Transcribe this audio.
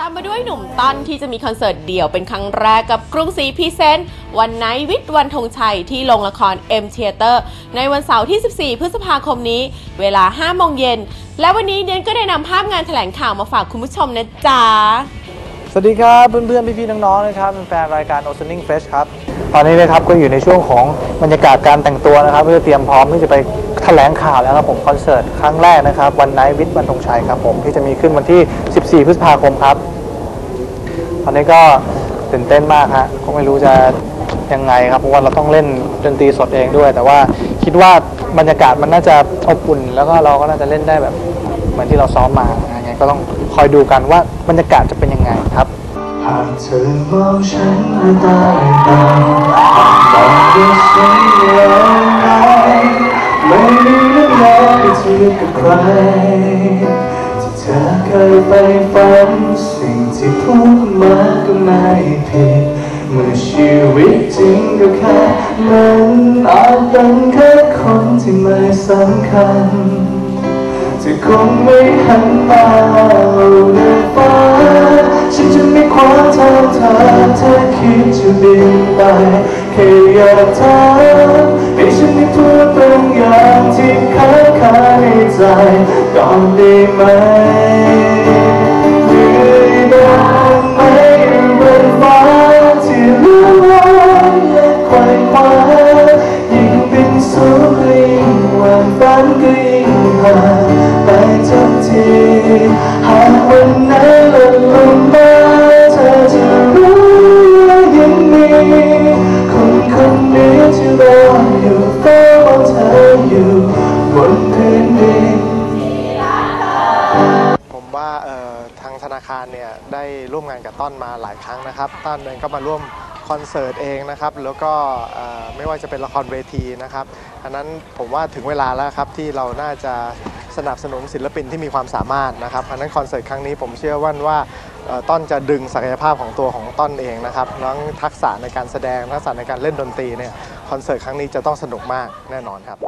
ตามมาด้วยหนุ่มต้นที่จะมีคอนเสิร์ตเดี่ยวเป็นครั้งแรกกับกรุงศรีพีเซนต์วันไนท์วิทย์วันธงชัยที่โรงละคร M Theater ในวันเสาร์ที่ 14 พฤษภาคมนี้ เวลา 5 โมงเย็น และวันนี้เดียนก็ได้นำภาพงานแถลงข่าวมาฝากคุณผู้ชมนะจ๊ะ สวัสดีครับเพื่อนๆ พี่ๆ น้องๆนะครับเป็นแฟนรายการ Opening Fresh ครับ ตอนนี้นะครับก็อยู่ในช่วงของบรรยากาศการแต่งตัวนะครับ เพื่อเตรียมพร้อมที่จะไป แถลงข่าวแล้วครับผมคอนเสิร์ตครั้งแรกนะครับวันไนท์วิทย์วันธงชัยครับผมที่จะมีขึ้นวันที่ 14 พฤษภาคมครับ ตอนนี้ก็ตื่นเต้นมากฮะก็ไม่รู้จะยังไงครับเพราะว่าเราต้องเล่นดนตรีสดเองด้วย แต่ว่าคิดว่าบรรยากาศมันน่าจะอบอุ่น แล้วก็เราก็น่าจะเล่นได้แบบเหมือนที่เราซ้อมมาอยังไงก็ต้องคอยดูกันว่าบรรยากาศจะเป็นยังไงครับหากเธอมองฉันด้วยตาเปล่าบอกว่าฉันยัาวที่เทียบกับใครที่เธอเคยไปฝันสิ่งที่พูดมาก็ไม่ผิดเมื่อชีวิตจริงก็แค่มันอาจเป็นแค่คนที่ไม่สำคัญจะคงไม่หันมาในฟ้าฉันจะไม่คว้าทาเธอเธอคิดจะบินไปแค่อยากถาม ใจก่อนได้ไหมยืนได้ไหมบนฟ้าที่ล้วนและไขว่คว้ายิ่งเป็นสูงก็ยิ่งหวานฝันก็ยิ่งห่างไปทุกที ว่าทางธนาคารเนี่ยได้ร่วมงานกับต้อนมาหลายครั้งนะครับ ต้อนเองก็มาร่วมคอนเสิร์ตเองนะครับ แล้วก็ไม่ว่าจะเป็นละครเวทีนะครับอันนั้นผมว่าถึงเวลาแล้วครับที่เราน่าจะสนับสนุนศิลปินที่มีความสามารถนะครับอันนั้นคอนเสิร์ตครั้งนี้ผมเชื่อว่าว่าต้อนจะดึงศักยภาพของตัวของต้นเองนะครับทั้งทักษะในการแสดงทักษะในการเล่นดนตรีเนี่ยคอนเสิร์ตครั้งนี้จะต้องสนุกมากแน่นอนครับ